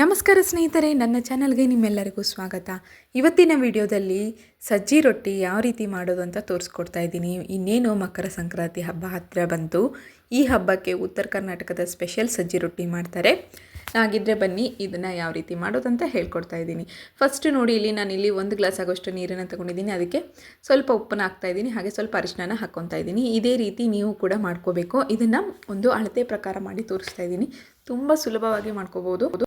ನಮಸ್ಕಾರ ಸ್ನೇಹಿತರೆ, ನನ್ನ ಚಾನಲ್ಗೆ ನಿಮ್ಮೆಲ್ಲರಿಗೂ ಸ್ವಾಗತ. ಇವತ್ತಿನ ವಿಡಿಯೋದಲ್ಲಿ ಸಜ್ಜಿ ರೊಟ್ಟಿ ಯಾವ ರೀತಿ ಮಾಡೋದು ಅಂತ ತೋರಿಸ್ಕೊಡ್ತಾ ಇದ್ದೀನಿ. ಇನ್ನೇನು ಮಕರ ಸಂಕ್ರಾಂತಿ ಹಬ್ಬ ಹತ್ತಿರ ಬಂತು ಈ ಹಬ್ಬಕ್ಕೆ ಉತ್ತರ ಕರ್ನಾಟಕದ ಸ್ಪೆಷಲ್ ಸಜ್ಜಿ ರೊಟ್ಟಿ ಮಾಡ್ತಾರೆ. ಹಾಗಿದ್ರೆ ಬನ್ನಿ, ಇದನ್ನು ಯಾವ ರೀತಿ ಮಾಡೋದಂತ ಹೇಳ್ಕೊಡ್ತಾ ಇದ್ದೀನಿ. ಫಸ್ಟ್ ನೋಡಿ, ಇಲ್ಲಿ ನಾನು ಇಲ್ಲಿ ಒಂದು ಗ್ಲಾಸ್ ಆಗೋಷ್ಟು ನೀರನ್ನು ತಗೊಂಡಿದ್ದೀನಿ. ಅದಕ್ಕೆ ಸ್ವಲ್ಪ ಉಪ್ಪನ್ನು ಹಾಕ್ತಾ ಇದ್ದೀನಿ. ಹಾಗೆ ಸ್ವಲ್ಪ ಅರಿಶಿನ ಹಾಕ್ಕೊತಾ ಇದ್ದೀನಿ. ಇದೇ ರೀತಿ ನೀವು ಕೂಡ ಮಾಡ್ಕೋಬೇಕು. ಇದನ್ನು ಒಂದು ಅಳತೆ ಪ್ರಕಾರ ಮಾಡಿ ತೋರಿಸ್ತಾ ಇದ್ದೀನಿ. ತುಂಬ ಸುಲಭವಾಗಿ ಮಾಡ್ಕೋಬೋದು.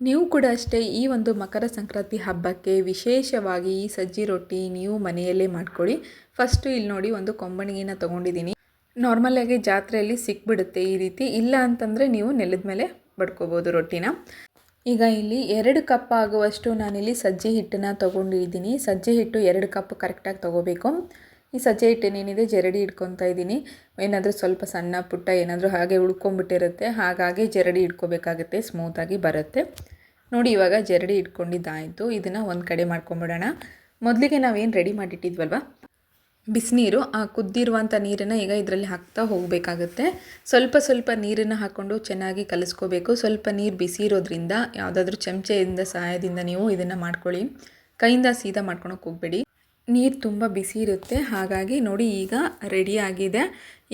ನೀವು ಕೂಡ ಅಷ್ಟೇ ಈ ಒಂದು ಮಕರ ಸಂಕ್ರಾಂತಿ ಹಬ್ಬಕ್ಕೆ ವಿಶೇಷವಾಗಿ ಈ ಸಜ್ಜಿ ರೊಟ್ಟಿ ನೀವು ಮನೆಯಲ್ಲೇ ಮಾಡ್ಕೊಳ್ಳಿ. ಫಸ್ಟು ಇಲ್ಲಿ ನೋಡಿ ಒಂದು ಕೊಂಬಣಿಗೆನ ತೊಗೊಂಡಿದ್ದೀನಿ. ನಾರ್ಮಲಾಗಿ ಜಾತ್ರೆಯಲ್ಲಿ ಸಿಕ್ಬಿಡುತ್ತೆ ಈ ರೀತಿ. ಇಲ್ಲ ಅಂತಂದರೆ ನೀವು ನೆಲದ ಮೇಲೆ ಬಡ್ಕೋಬೋದು ರೊಟ್ಟಿನ. ಈಗ ಇಲ್ಲಿ ಎರಡು ಕಪ್ ಆಗುವಷ್ಟು ನಾನಿಲ್ಲಿ ಸಜ್ಜೆ ಹಿಟ್ಟನ್ನು ತೊಗೊಂಡಿದ್ದೀನಿ. ಸಜ್ಜೆ ಹಿಟ್ಟು ಎರಡು ಕಪ್ ಕರೆಕ್ಟಾಗಿ ತೊಗೋಬೇಕು. ಈ ಸಜ್ಜೆ ಹಿಟ್ಟೇನೇನಿದೆ ಜರಡಿ ಇಟ್ಕೊತಾ ಇದ್ದೀನಿ. ಏನಾದರೂ ಸ್ವಲ್ಪ ಸಣ್ಣ ಪುಟ್ಟ ಏನಾದರೂ ಹಾಗೆ ಉಳ್ಕೊಂಬಿಟ್ಟಿರುತ್ತೆ. ಹಾಗಾಗಿ ಜರಡಿ ಇಟ್ಕೋಬೇಕಾಗುತ್ತೆ ಸ್ಮೂತಾಗಿ ಬರುತ್ತೆ. ನೋಡಿ, ಇವಾಗ ಜರಡಿ ಇಟ್ಕೊಂಡಿದ್ದಾಯಿತು. ಇದನ್ನು ಒಂದು ಕಡೆ ಮಾಡ್ಕೊಂಬಿಡೋಣ. ಮೊದಲಿಗೆ ನಾವೇನು ರೆಡಿ ಮಾಡಿಟ್ಟಿದ್ವಲ್ವ? ಬಿಸಿನೀರು, ಆ ಕುದ್ದಿರುವಂಥ ನೀರನ್ನು ಈಗ ಇದರಲ್ಲಿ ಹಾಕ್ತಾ ಹೋಗಬೇಕಾಗುತ್ತೆ. ಸ್ವಲ್ಪ ಸ್ವಲ್ಪ ನೀರನ್ನು ಹಾಕ್ಕೊಂಡು ಚೆನ್ನಾಗಿ ಕಲಿಸ್ಕೋಬೇಕು. ಸ್ವಲ್ಪ ನೀರು ಬಿಸಿ ಇರೋದ್ರಿಂದ ಯಾವುದಾದ್ರೂ ಚಮಚೆಯಿಂದ ಸಹಾಯದಿಂದ ನೀವು ಇದನ್ನು ಮಾಡ್ಕೊಳ್ಳಿ. ಕೈಯಿಂದ ಸೀದಾ ಮಾಡ್ಕೊಳಕ್ಕೆ ಹೋಗಬೇಡಿ. ನೀರು ತುಂಬ ಬಿಸಿ ಇರುತ್ತೆ. ಹಾಗಾಗಿ ನೋಡಿ, ಈಗ ರೆಡಿ ಆಗಿದೆ.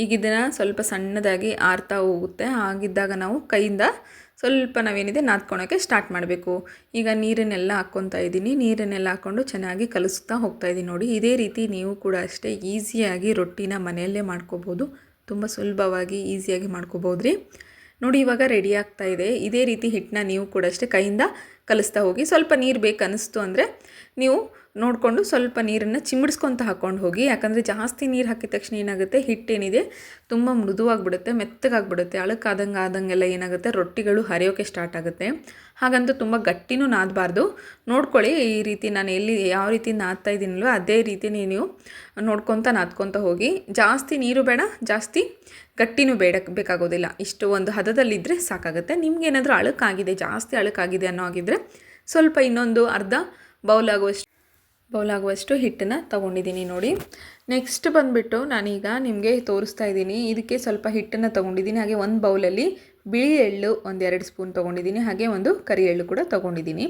ಈಗ ಇದನ್ನು ಸ್ವಲ್ಪ ಸಣ್ಣದಾಗಿ ಆರ್ತಾ ಹೋಗುತ್ತೆ. ಹಾಗಿದ್ದಾಗ ನಾವು ಕೈಯಿಂದ ಸ್ವಲ್ಪ ನಾವೇನಿದೆ ನಾದ್ಕೊಳ್ಳೋಕ್ಕೆ ಸ್ಟಾರ್ಟ್ ಮಾಡಬೇಕು. ಈಗ ನೀರನ್ನೆಲ್ಲ ಹಾಕ್ಕೊತಾ ಇದ್ದೀನಿ. ನೀರನ್ನೆಲ್ಲ ಹಾಕ್ಕೊಂಡು ಚೆನ್ನಾಗಿ ಕಲಿಸ್ತಾ ಹೋಗ್ತಾ ಇದ್ದೀನಿ ನೋಡಿ. ಇದೇ ರೀತಿ ನೀವು ಕೂಡ ಅಷ್ಟೇ ಈಸಿಯಾಗಿ ರೊಟ್ಟಿನ ಮನೆಯಲ್ಲೇ ಮಾಡ್ಕೋಬೋದು. ತುಂಬ ಸುಲಭವಾಗಿ ಈಸಿಯಾಗಿ ಮಾಡ್ಕೋಬೋದು ರೀ ನೋಡಿ, ಇವಾಗ ರೆಡಿ ಆಗ್ತಾ ಇದೆ. ಇದೇ ರೀತಿ ಹಿಟ್ಟನ್ನ ನೀವು ಕೂಡ ಅಷ್ಟೇ ಕೈಯಿಂದ ಕಲಿಸ್ತಾ ಹೋಗಿ ಸ್ವಲ್ಪ ನೀರು ಬೇಕು ಅನ್ನಿಸ್ತು ಅಂದರೆ ನೀವು ನೋಡಿಕೊಂಡು ಸ್ವಲ್ಪ ನೀರನ್ನು ಚಿಮ್ಮಿಡ್ಸ್ಕೊತ ಹಾಕ್ಕೊಂಡು ಹೋಗಿ, ಯಾಕಂದರೆ ಜಾಸ್ತಿ ನೀರು ಹಾಕಿದ ತಕ್ಷಣ ಏನಾಗುತ್ತೆ ಹಿಟ್ಟೇನಿದೆ ತುಂಬ ಮೃದುವಾಗಿಬಿಡುತ್ತೆ, ಮೆತ್ತಗಾಗ್ಬಿಡುತ್ತೆ ಅಳಕ್ಕಾದಂಗೆ ಆದಂಗೆಲ್ಲ ಏನಾಗುತ್ತೆ, ರೊಟ್ಟಿಗಳು ಹರಿಯೋಕೆ ಸ್ಟಾರ್ಟ್ ಆಗುತ್ತೆ. ಹಾಗಂತ ತುಂಬ ಗಟ್ಟಿನೂ ನಾದಬಾರ್ದು. ನೋಡ್ಕೊಳ್ಳಿ, ಈ ರೀತಿ ನಾನು ಎಲ್ಲಿ ಯಾವ ರೀತಿ ನಾದ್ತಾ ಇದ್ದೀನಲ್ವ ಅದೇ ರೀತಿ ನೀವು ನೋಡ್ಕೊತ ನಾದ್ಕೊತ ಹೋಗಿ. ಜಾಸ್ತಿ ನೀರು ಬೇಡ, ಜಾಸ್ತಿ ಗಟ್ಟಿನೂ ಬೇಡ, ಬೇಕಾಗೋದಿಲ್ಲ. ಇಷ್ಟು ಒಂದು ಹದದಲ್ಲಿದ್ದರೆ ಸಾಕಾಗುತ್ತೆ. ನಿಮ್ಗೇನಾದರೂ ಅಳಕಾಗಿದೆ, ಜಾಸ್ತಿ ಅಳಕಾಗಿದೆ ಅನ್ನೋ ಆಗಿದ್ದರೆ ಸ್ವಲ್ಪ ಇನ್ನೊಂದು ಅರ್ಧ ಬೌಲ್ ಆಗುವಷ್ಟು ಬೌಲ್ ಆಗುವಷ್ಟು ಹಿಟ್ಟನ್ನು ತೊಗೊಂಡಿದ್ದೀನಿ ನೋಡಿ. ನೆಕ್ಸ್ಟ್ ಬಂದುಬಿಟ್ಟು ನಾನೀಗ ನಿಮಗೆ ತೋರಿಸ್ತಾ ಇದ್ದೀನಿ. ಇದಕ್ಕೆ ಸ್ವಲ್ಪ ಹಿಟ್ಟನ್ನು ತೊಗೊಂಡಿದ್ದೀನಿ. ಹಾಗೆ ಒಂದು ಬೌಲಲ್ಲಿ ಬಿಳಿ ಎಳ್ಳು ಒಂದೆರಡು ಸ್ಪೂನ್ ತೊಗೊಂಡಿದ್ದೀನಿ. ಹಾಗೆ ಒಂದು ಕರಿ ಎಳ್ಳು ಕೂಡ ತೊಗೊಂಡಿದ್ದೀನಿ.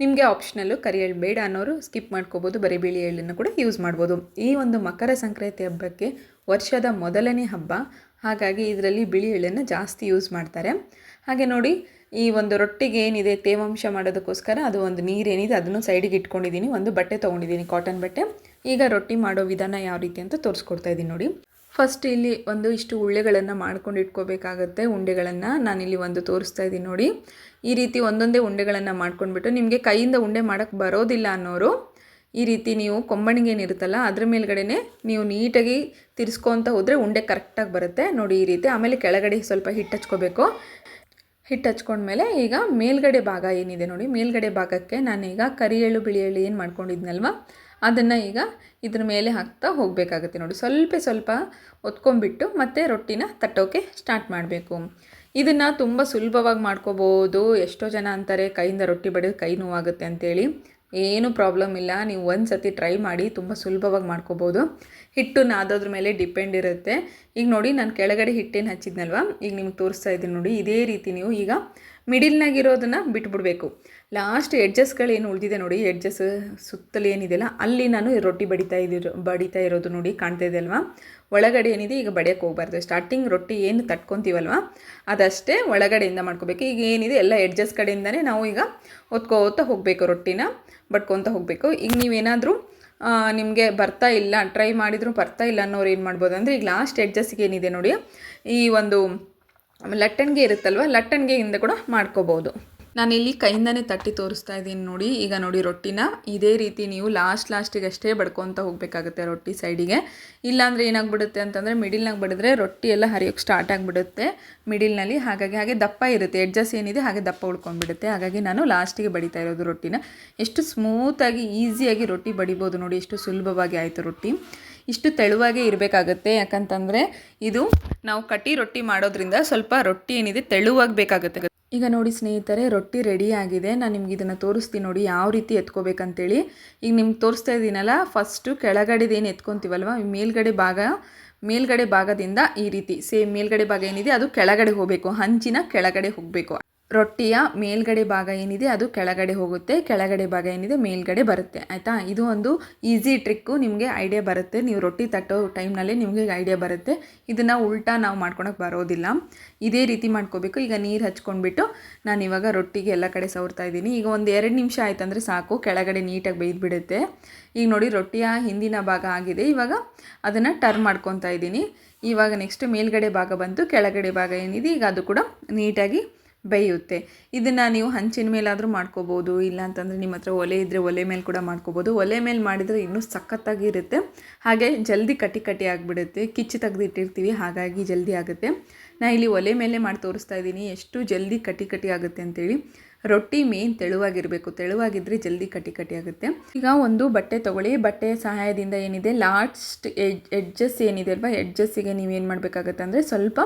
ನಿಮಗೆ ಆಪ್ಷನಲ್ಲು ಕರಿ ಎಳ್ಳು ಬೇಡ ಅನ್ನೋರು ಸ್ಕಿಪ್ ಮಾಡ್ಕೋಬೋದು. ಬರೀ ಬಿಳಿ ಎಳ್ಳನ್ನು ಕೂಡ ಯೂಸ್ ಮಾಡ್ಬೋದು. ಈ ಒಂದು ಮಕರ ಸಂಕ್ರಾಂತಿ ಹಬ್ಬಕ್ಕೆ ವರ್ಷದ ಮೊದಲನೇ ಹಬ್ಬ. ಹಾಗಾಗಿ ಇದರಲ್ಲಿ ಬಿಳಿ ಎಳ್ಳನ್ನು ಜಾಸ್ತಿ ಯೂಸ್ ಮಾಡ್ತಾರೆ. ಹಾಗೆ ನೋಡಿ ಈ ಒಂದು ರೊಟ್ಟಿಗೆ ಏನಿದೆ, ತೇವಾಂಶ ಮಾಡೋದಕ್ಕೋಸ್ಕರ ಅದು ಒಂದು ನೀರೇನಿದೆ ಅದನ್ನು ಸೈಡಿಗೆ ಇಟ್ಕೊಂಡಿದ್ದೀನಿ. ಒಂದು ಬಟ್ಟೆ ತೊಗೊಂಡಿದ್ದೀನಿ ಕಾಟನ್ ಬಟ್ಟೆ. ಈಗ ರೊಟ್ಟಿ ಮಾಡೋ ವಿಧಾನ ಯಾವ ರೀತಿ ಅಂತ ತೋರಿಸ್ಕೊಡ್ತಾ ಇದ್ದೀನಿ ನೋಡಿ. ಫಸ್ಟ್ ಇಲ್ಲಿ ಒಂದು ಇಷ್ಟು ಉಳ್ಳೆಗಳನ್ನು ಮಾಡ್ಕೊಂಡು ಇಟ್ಕೋಬೇಕಾಗತ್ತೆ, ಉಂಡೆಗಳನ್ನು ನಾನಿಲ್ಲಿ ಒಂದು ತೋರಿಸ್ತಾ ಇದ್ದೀನಿ ನೋಡಿ. ಈ ರೀತಿ ಒಂದೊಂದೇ ಉಂಡೆಗಳನ್ನು ಮಾಡ್ಕೊಂಡ್ಬಿಟ್ಟು ನಿಮಗೆ ಕೈಯಿಂದ ಉಂಡೆ ಮಾಡೋಕ್ಕೆ ಬರೋದಿಲ್ಲ ಅನ್ನೋರು, ಈ ರೀತಿ ನೀವು ಕೊಂಬಣಿಗೆ ಏನಿರುತ್ತಲ್ಲ ಅದ್ರ ಮೇಲ್ಗಡೆ ನೀವು ನೀಟಾಗಿ ತಿರ್ಸ್ಕೊತ ಹೋದರೆ ಉಂಡೆ ಕರೆಕ್ಟಾಗಿ ಬರುತ್ತೆ. ನೋಡಿ ಈ ರೀತಿ, ಆಮೇಲೆ ಕೆಳಗಡೆ ಸ್ವಲ್ಪ ಹಿಟ್ಟು ಹಚ್ಕೋಬೇಕು ಹಿಟ್ಟು ಹಚ್ಕೊಂಡ್ಮೇಲೆ ಈಗ ಮೇಲ್ಗಡೆ ಭಾಗ ಏನಿದೆ ನೋಡಿ, ಮೇಲ್ಗಡೆ ಭಾಗಕ್ಕೆ ನಾನೀಗ ಬಿಳಿ ಎಳ್ಳು ಏನು ಮಾಡ್ಕೊಂಡಿದ್ನಲ್ವ? ಅದನ್ನು ಈಗ ಇದ್ರ ಮೇಲೆ ಹಾಕ್ತಾ ಹೋಗಬೇಕಾಗುತ್ತೆ ನೋಡಿ. ಸ್ವಲ್ಪ ಸ್ವಲ್ಪ ಒತ್ಕೊಂಡ್ಬಿಟ್ಟು ಮತ್ತೆ ರೊಟ್ಟಿನ ತಟ್ಟೋಕೆ ಸ್ಟಾರ್ಟ್ ಮಾಡಬೇಕು. ಇದನ್ನು ತುಂಬ ಸುಲಭವಾಗಿ ಮಾಡ್ಕೋಬೋದು. ಎಷ್ಟೋ ಜನ ಅಂತಾರೆ, ಕೈಯಿಂದ ರೊಟ್ಟಿ ಬಡಿದು ಕೈ ನೋವಾಗುತ್ತೆ ಅಂತೇಳಿ. ಏನೂ ಪ್ರಾಬ್ಲಮ್ ಇಲ್ಲ. ನೀವು ಒಂದು ಸತಿ ಟ್ರೈ ಮಾಡಿ ತುಂಬ ಸುಲಭವಾಗಿ ಮಾಡ್ಕೋಬೋದು. ಹಿಟ್ಟು ನಾದೋದ್ರ ಮೇಲೆ ಡಿಪೆಂಡ್ ಇರುತ್ತೆ. ಈಗ ನೋಡಿ, ನಾನು ಕೆಳಗಡೆ ಹಿಟ್ಟೇನು ಹಚ್ಚಿದ್ನಲ್ವ? ಈಗ ನಿಮ್ಗೆ ತೋರಿಸ್ತಾ ಇದ್ದೀನಿ ನೋಡಿ. ಇದೇ ರೀತಿ ನೀವು ಈಗ ಮಿಡಿಲ್ನಾಗಿರೋದನ್ನು ಬಿಟ್ಬಿಡ್ಬೇಕು. ಲಾಸ್ಟ್ ಎಡ್ಜಸ್ಗಳೇನು ಉಳಿದಿದೆ ನೋಡಿ ಎಡ್ಜಸ್ ಸುತ್ತಲೂ ಏನಿದೆಯಲ್ಲ ಅಲ್ಲಿ ನಾನು ರೊಟ್ಟಿ ಬಡಿತಾ ಇದ್ದಿರೋ ಬಡಿತಾ ಇರೋದು ನೋಡಿ ಕಾಣ್ತಾ ಇದೆ ಅಲ್ವಾ? ಒಳಗಡೆ ಏನಿದೆ, ಈಗ ಬಡಿಯೋಕ್ಕೆ ಹೋಗ್ಬಾರ್ದು. ಸ್ಟಾರ್ಟಿಂಗ್ ರೊಟ್ಟಿ ಏನು ತಟ್ಕೊತೀವಲ್ವ? ಅದಷ್ಟೇ ಒಳಗಡೆಯಿಂದ ಮಾಡ್ಕೋಬೇಕು. ಈಗ ಏನಿದೆ, ಎಲ್ಲ ಎಡ್ಜಸ್ ಕಡೆಯಿಂದನೇ ನಾವು ಈಗ ಒತ್ಕೋತಾ ಹೋಗಬೇಕು ರೊಟ್ಟಿನ ಬಡ್ಕೊತ ಹೋಗಬೇಕು. ಈಗ ನೀವೇನಾದರೂ ನಿಮಗೆ ಬರ್ತಾ ಇಲ್ಲ, ಟ್ರೈ ಮಾಡಿದರೂ ಬರ್ತಾ ಇಲ್ಲ ಅನ್ನೋರು ಏನು ಮಾಡ್ಬೋದು ಅಂದರೆ, ಈಗ ಲಾಸ್ಟ್ ಎಡ್ಜಸ್ಗೆ ಏನಿದೆ ನೋಡಿ, ಈ ಒಂದು ಲಟ್ಟಣಿಗೆ ಇರುತ್ತಲ್ವ ಲಟ್ಟಣಿಗೆಯಿಂದ ಕೂಡ ಮಾಡ್ಕೋಬೋದು. ನಾನಿಲ್ಲಿ ಕೈಯಿಂದನೇ ತಟ್ಟಿ ತೋರಿಸ್ತಾ ಇದ್ದೀನಿ ನೋಡಿ. ಈಗ ನೋಡಿ ರೊಟ್ಟಿನ. ಇದೇ ರೀತಿ ನೀವು ಲಾಸ್ಟ್ ಲಾಸ್ಟಿಗೆ ಅಷ್ಟೇ ಬಡ್ಕೊತ ಹೋಗಬೇಕಾಗುತ್ತೆ ರೊಟ್ಟಿ ಸೈಡಿಗೆ ಇಲ್ಲಾಂದರೆ ಏನಾಗ್ಬಿಡುತ್ತೆ ಅಂತಂದರೆ ಮಿಡಿಲ್ನಾಗ ಬಡಿದ್ರೆ ರೊಟ್ಟಿ ಎಲ್ಲ ಹರಿಯೋಕ್ಕೆ ಸ್ಟಾರ್ಟ್ ಆಗಿಬಿಡುತ್ತೆ. ಮಿಡಿಲ್ನಲ್ಲಿ ಹಾಗಾಗಿ ಹಾಗೆ ದಪ್ಪ ಇರುತ್ತೆ. ಎಡ್ಜಸ್ ಏನಿದೆ ಹಾಗೆ ದಪ್ಪ ಉಳ್ಕೊಂಡ್ಬಿಡುತ್ತೆ. ಹಾಗಾಗಿ ನಾನು ಲಾಸ್ಟಿಗೆ ಬಡಿತಾ ಇರೋದು ರೊಟ್ಟಿನ. ಎಷ್ಟು ಸ್ಮೂತಾಗಿ ಈಸಿಯಾಗಿ ರೊಟ್ಟಿ ಬಡಿಬೋದು ನೋಡಿ. ಎಷ್ಟು ಸುಲಭವಾಗಿ ಆಯಿತು ರೊಟ್ಟಿ. ಇಷ್ಟು ತೆಳುವಾಗೇ ಇರಬೇಕಾಗತ್ತೆ. ಯಾಕಂತಂದರೆ ಇದು ನಾವು ಕಟ್ಟಿ ರೊಟ್ಟಿ ಮಾಡೋದ್ರಿಂದ ಸ್ವಲ್ಪ ರೊಟ್ಟಿ ಏನಿದೆ ತೆಳುವಾಗಿ ಬೇಕಾಗುತ್ತೆ. ಈಗ ನೋಡಿ ಸ್ನೇಹಿತರೆ, ರೊಟ್ಟಿ ರೆಡಿ ಆಗಿದೆ. ನಾನು ನಿಮ್ಗೆ ಇದನ್ನು ತೋರಿಸ್ತೀನಿ ನೋಡಿ ಯಾವ ರೀತಿ ಎತ್ಕೋಬೇಕಂತೇಳಿ. ಈಗ ನಿಮ್ಗೆ ತೋರಿಸ್ತಾ ಇದ್ದೀನಲ್ಲ ಫಸ್ಟು ಕೆಳಗಡೆದೇನು ಎತ್ಕೊತೀವಲ್ವ? ಮೇಲ್ಗಡೆ ಭಾಗ, ಮೇಲ್ಗಡೆ ಭಾಗದಿಂದ ಈ ರೀತಿ ಸೇಮ್ ಮೇಲ್ಗಡೆ ಭಾಗ ಏನಿದೆ ಅದು ಕೆಳಗಡೆ ಹೋಗಬೇಕು, ಹಂಚಿನ ಕೆಳಗಡೆ ಹೋಗಬೇಕು. ರೊಟ್ಟಿಯ ಮೇಲ್ಗಡೆ ಭಾಗ ಏನಿದೆ ಅದು ಕೆಳಗಡೆ ಹೋಗುತ್ತೆ, ಕೆಳಗಡೆ ಭಾಗ ಏನಿದೆ ಮೇಲ್ಗಡೆ ಬರುತ್ತೆ. ಆಯಿತಾ? ಇದು ಒಂದು ಈಸಿ ಟ್ರಿಕ್ಕು ನಿಮಗೆ ಐಡಿಯಾ ಬರುತ್ತೆ. ನೀವು ರೊಟ್ಟಿ ತಟ್ಟೋ ಟೈಮ್ನಲ್ಲಿ ನಿಮಗೆ ಐಡಿಯಾ ಬರುತ್ತೆ. ಇದನ್ನು ಉಲ್ಟಾ ನಾವು ಮಾಡ್ಕೊಳಕ್ಕೆ ಬರೋದಿಲ್ಲ. ಇದೇ ರೀತಿ ಮಾಡ್ಕೋಬೇಕು. ಈಗ ನೀರು ಹಚ್ಕೊಂಡ್ಬಿಟ್ಟು ನಾನು ಇವಾಗ ರೊಟ್ಟಿಗೆ ಎಲ್ಲ ಕಡೆ ಸವರ್ತಾ ಇದ್ದೀನಿ. ಈಗ ಒಂದು ಎರಡು ನಿಮಿಷ ಆಯ್ತಂದರೆ ಸಾಕು. ಕೆಳಗಡೆ ನೀಟಾಗಿ ಬೇಯ್ದುಬಿಡುತ್ತೆ. ಈಗ ನೋಡಿ ರೊಟ್ಟಿಯ ಹಿಂದಿನ ಭಾಗ ಆಗಿದೆ. ಇವಾಗ ಅದನ್ನು ಟರ್ನ್ ಮಾಡ್ಕೊತಾ ಇದ್ದೀನಿ. ಇವಾಗ ನೆಕ್ಸ್ಟ್ ಮೇಲ್ಗಡೆ ಭಾಗ ಬಂತು. ಕೆಳಗಡೆ ಭಾಗ ಏನಿದೆ, ಈಗ ಅದು ಕೂಡ ನೀಟಾಗಿ ಬೇಯುತ್ತೆ. ಇದನ್ನು ನೀವು ಹಂಚಿನ ಮೇಲಾದರೂ ಮಾಡ್ಕೋಬೋದು, ಇಲ್ಲ ಅಂತಂದರೆ ನಿಮ್ಮ ಹತ್ರ ಒಲೆ ಇದ್ದರೆ ಒಲೆ ಮೇಲೆ ಕೂಡ ಮಾಡ್ಕೋಬೋದು. ಒಲೆ ಮೇಲೆ ಮಾಡಿದರೆ ಇನ್ನೂ ಸಖತ್ತಾಗಿರುತ್ತೆ ಹಾಗೆ ಜಲ್ದಿ ಕಟ್ಟಿ ಕಟ್ಟಿ ಆಗಿಬಿಡುತ್ತೆ. ಕಿಚ್ಚು ತೆಗೆದಿಟ್ಟಿರ್ತೀವಿ ಹಾಗಾಗಿ ಜಲ್ದಿ ಆಗುತ್ತೆ. ನಾನು ಇಲ್ಲಿ ಒಲೆ ಮೇಲೆ ಮಾಡಿ ತೋರಿಸ್ತಾ ಇದ್ದೀನಿ. ಎಷ್ಟು ಜಲ್ದಿ ಕಟ್ಟಿ ಕಟ್ಟಿ ಆಗುತ್ತೆ ಅಂತೇಳಿ. ರೊಟ್ಟಿ ಮೇನ್ ತೆಳುವಾಗಿರಬೇಕು. ತೆಳುವಾಗಿದ್ದರೆ ಜಲ್ದಿ ಕಟ್ಟಿ ಕಟ್ಟಿ ಆಗುತ್ತೆ. ಈಗ ಒಂದು ಬಟ್ಟೆ ತೊಗೊಳ್ಳಿ. ಬಟ್ಟೆಯ ಸಹಾಯದಿಂದ ಏನಿದೆ? ಲಾಸ್ಟ್ ಎಡ್ ಎಡ್ಜಸ್ ಏನಿದೆ ಅಲ್ವಾ? ಎಡ್ಜಸ್ಸಿಗೆ ನೀವೇನು ಮಾಡಬೇಕಾಗತ್ತೆ ಅಂದರೆ ಸ್ವಲ್ಪ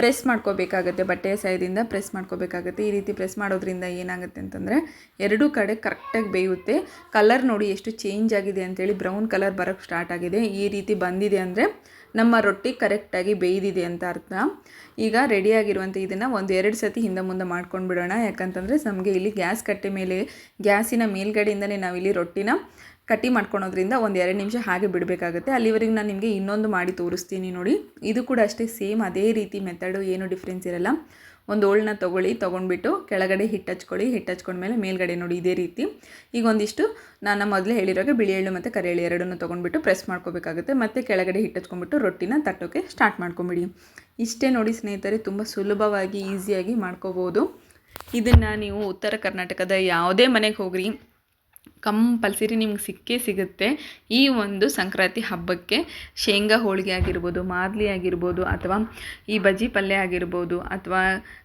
ಪ್ರೆಸ್ ಮಾಡ್ಕೋಬೇಕಾಗತ್ತೆ. ಬಟ್ಟೆಯ ಸಹಾಯದಿಂದ ಪ್ರೆಸ್ ಮಾಡ್ಕೋಬೇಕಾಗತ್ತೆ. ಈ ರೀತಿ ಪ್ರೆಸ್ ಮಾಡೋದ್ರಿಂದ ಏನಾಗುತ್ತೆ ಅಂತಂದರೆ ಎರಡೂ ಕಡೆ ಕರೆಕ್ಟಾಗಿ ಬೇಯುತ್ತೆ. ಕಲರ್ ನೋಡಿ ಎಷ್ಟು ಚೇಂಜ್ ಆಗಿದೆ ಅಂತೇಳಿ ಬ್ರೌನ್ ಕಲರ್ ಬರೋಕ್ಕೆ ಸ್ಟಾರ್ಟ್ ಆಗಿದೆ. ಈ ರೀತಿ ಬಂದಿದೆ ಅಂದರೆ ನಮ್ಮ ರೊಟ್ಟಿ ಕರೆಕ್ಟಾಗಿ ಬೇಯ್ದಿದೆ ಅಂತ ಅರ್ಥ. ಈಗ ರೆಡಿಯಾಗಿರುವಂಥ ಇದನ್ನು ಒಂದು ಎರಡು ಸತಿ ಹಿಂದೆ ಮುಂದೆ ಮಾಡ್ಕೊಂಡು ಬಿಡೋಣ ಯಾಕಂತಂದರೆ ನಮಗೆ ಇಲ್ಲಿ ಗ್ಯಾಸ್ ಕಟ್ಟೆ ಮೇಲೆ, ಗ್ಯಾಸಿನ ಮೇಲ್ಗಡೆಯಿಂದನೇ ನಾವಿಲ್ಲಿ ರೊಟ್ಟಿನ ಕಟ್ಟಿ ಮಾಡ್ಕೊಳೋದ್ರಿಂದ ಒಂದು ಎರಡು ನಿಮಿಷ ಹಾಗೆ ಬಿಡಬೇಕಾಗುತ್ತೆ. ಅಲ್ಲಿವರೆಗೆ ನಾನು ನಿಮಗೆ ಇನ್ನೊಂದು ಮಾಡಿ ತೋರಿಸ್ತೀನಿ ನೋಡಿ. ಇದು ಕೂಡ ಅಷ್ಟೇ ಸೇಮ್ ಅದೇ ರೀತಿ ಮೆಥಡು ಏನು ಡಿಫ್ರೆನ್ಸ್ ಇರಲ್ಲ. ಒಂದು ಹೋಳನ್ನ ತೊಗೊಳ್ಳಿ, ತೊಗೊಂಡ್ಬಿಟ್ಟು ಕೆಳಗಡೆ ಹಿಟ್ಟು ಹಚ್ಕೊಳ್ಳಿ. ಹಿಟ್ಟು ಹಚ್ಕೊಂಡ್ಮೇಲೆ ಮೇಲ್ಗಡೆ ನೋಡಿ ಇದೇ ರೀತಿ. ಈಗ ಒಂದಿಷ್ಟು ನಾನು ಮೊದಲೇ ಹೇಳಿರೋಗೆ ಬಿಳಿ ಎಳ್ಳು ಮತ್ತು ಕರಿ ಎಳ್ಳು ಎರಡನ್ನೂ ತೊಗೊಂಡ್ಬಿಟ್ಟು ಪ್ರೆಸ್ ಮಾಡ್ಕೋಬೇಕಾಗುತ್ತೆ. ಮತ್ತು ಕೆಳಗಡೆ ಹಿಟ್ಟು ಹಚ್ಕೊಂಡ್ಬಿಟ್ಟು ರೊಟ್ಟಿನ ತಟ್ಟೋಕೆ ಸ್ಟಾರ್ಟ್ ಮಾಡ್ಕೊಂಬಿಡಿ. ಇಷ್ಟೇ ನೋಡಿ ಸ್ನೇಹಿತರೆ, ತುಂಬ ಸುಲಭವಾಗಿ, ಈಸಿಯಾಗಿ ಮಾಡ್ಕೋಬೋದು. ಇದನ್ನು ನೀವು ಉತ್ತರ ಕರ್ನಾಟಕದ ಯಾವುದೇ ಮನೆಗೆ ಹೋಗ್ರಿ ಕಂಪಲ್ಸರಿ ನಿಮ್ಗೆ ಸಿಕ್ಕೇ ಸಿಗುತ್ತೆ. ಈ ಒಂದು ಸಂಕ್ರಾಂತಿ ಹಬ್ಬಕ್ಕೆ ಶೇಂಗಾ ಹೋಳಿಗೆ ಆಗಿರ್ಬೋದು, ಮಾದಲಿ ಆಗಿರ್ಬೋದು, ಅಥವಾ ಈ ಬಜ್ಜಿ ಪಲ್ಯ ಆಗಿರ್ಬೋದು, ಅಥವಾ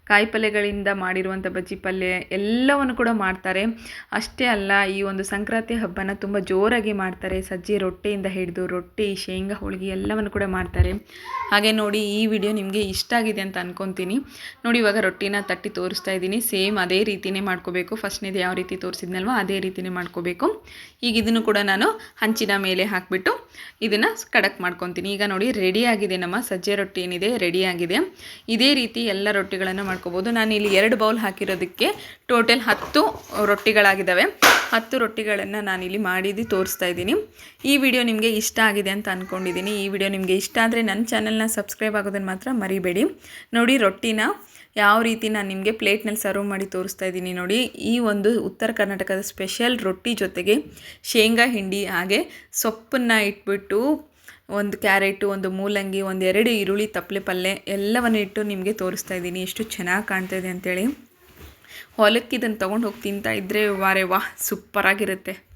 ಕಾಯಿ ಪಲ್ಯಗಳಿಂದ ಮಾಡಿರುವಂಥ ಬಜ್ಜಿ ಪಲ್ಯ ಎಲ್ಲವನ್ನು ಕೂಡ ಮಾಡ್ತಾರೆ. ಅಷ್ಟೇ ಅಲ್ಲ, ಈ ಒಂದು ಸಂಕ್ರಾಂತಿ ಹಬ್ಬನ ತುಂಬ ಜೋರಾಗಿ ಮಾಡ್ತಾರೆ. ಸಜ್ಜೆ ರೊಟ್ಟಿಯಿಂದ ಹಿಡಿದು ರೊಟ್ಟಿ, ಶೇಂಗಾ, ಹೋಳಿಗೆ ಎಲ್ಲವನ್ನು ಕೂಡ ಮಾಡ್ತಾರೆ. ಹಾಗೆ ನೋಡಿ, ಈ ವಿಡಿಯೋ ನಿಮಗೆ ಇಷ್ಟ ಆಗಿದೆ ಅಂತ ಅನ್ಕೊತೀನಿ. ನೋಡಿ, ಇವಾಗ ರೊಟ್ಟಿನ ತಟ್ಟಿ ತೋರಿಸ್ತಾ ಇದ್ದೀನಿ. ಸೇಮ್ ಅದೇ ರೀತಿಯೇ ಮಾಡ್ಕೋಬೇಕು. ಫಸ್ಟ್ನೇದು ಯಾವ ರೀತಿ ತೋರಿಸಿದ್ನಲ್ವ ಅದೇ ರೀತಿಯೇ ಮಾಡ್ಕೋಬೇಕು. ಈಗ ಇದನ್ನು ಕೂಡ ನಾನು ಹಂಚಿನ ಮೇಲೆ ಹಾಕಿಬಿಟ್ಟು ಇದನ್ನು ಕಡಕ್ ಮಾಡ್ಕೊತೀನಿ. ಈಗ ನೋಡಿ, ರೆಡಿ ಆಗಿದೆ ನಮ್ಮ ಸಜ್ಜೆ ರೊಟ್ಟಿ ಏನಿದೆ? ರೆಡಿ ಆಗಿದೆ. ಇದೇ ರೀತಿ ಎಲ್ಲ ರೊಟ್ಟಿಗಳನ್ನು ಮಾಡ್ಕೋಬೋದು. ನಾನು ಇಲ್ಲಿ ಎರಡು ಬೌಲ್ ಹಾಕಿರೋದಕ್ಕೆ ಟೋಟಲ್ ಹತ್ತು ರೊಟ್ಟಿಗಳಾಗಿದ್ದಾವೆ. ಹತ್ತು ರೊಟ್ಟಿಗಳನ್ನು ನಾನಿಲ್ಲಿ ಮಾಡಿದ್ದು ತೋರಿಸ್ತಾ ಇದ್ದೀನಿ. ಈ ವಿಡಿಯೋ ನಿಮಗೆ ಇಷ್ಟ ಆಗಿದೆ ಅಂತ ಅಂದ್ಕೊಂಡಿದ್ದೀನಿ ಈ ವಿಡಿಯೋ ನಿಮಗೆ ಇಷ್ಟ ಆದರೆ ನನ್ನ ಚಾನಲ್ನ ಸಬ್ಸ್ಕ್ರೈಬ್ ಆಗೋದನ್ನು ಮಾತ್ರ ಮರಿಬೇಡಿ. ನೋಡಿ, ರೊಟ್ಟಿನ ಯಾವ ರೀತಿ ನಾನು ನಿಮಗೆ ಪ್ಲೇಟ್ನಲ್ಲಿ ಸರ್ವ್ ಮಾಡಿ ತೋರಿಸ್ತಾ ಇದ್ದೀನಿ ನೋಡಿ. ಈ ಒಂದು ಉತ್ತರ ಕರ್ನಾಟಕದ ಸ್ಪೆಷಲ್ ರೊಟ್ಟಿ ಜೊತೆಗೆ ಶೇಂಗಾ ಹಿಂಡಿ ಹಾಗೆ ಸೊಪ್ಪನ್ನು ಇಟ್ಬಿಟ್ಟು ಒಂದು ಕ್ಯಾರೆಟು, ಒಂದು ಮೂಲಂಗಿ, ಒಂದು ಎರಡು ಈರುಳ್ಳಿ ತಪ್ಪಲೆ ಪಲ್ಯ ಎಲ್ಲವನ್ನು ಇಟ್ಟು ನಿಮಗೆ ತೋರಿಸ್ತಾ ಇದ್ದೀನಿ. ಎಷ್ಟು ಚೆನ್ನಾಗಿ ಕಾಣ್ತಾ ಇದೆ ಅಂತೇಳಿ. ಹೊಲಕ್ಕೆ ಇದನ್ನು ತೊಗೊಂಡು ಹೋಗಿ ತಿಂತಾ ಇದ್ದರೆ ವಾರೆ ವಾಹ್, ಸೂಪರಾಗಿರುತ್ತೆ.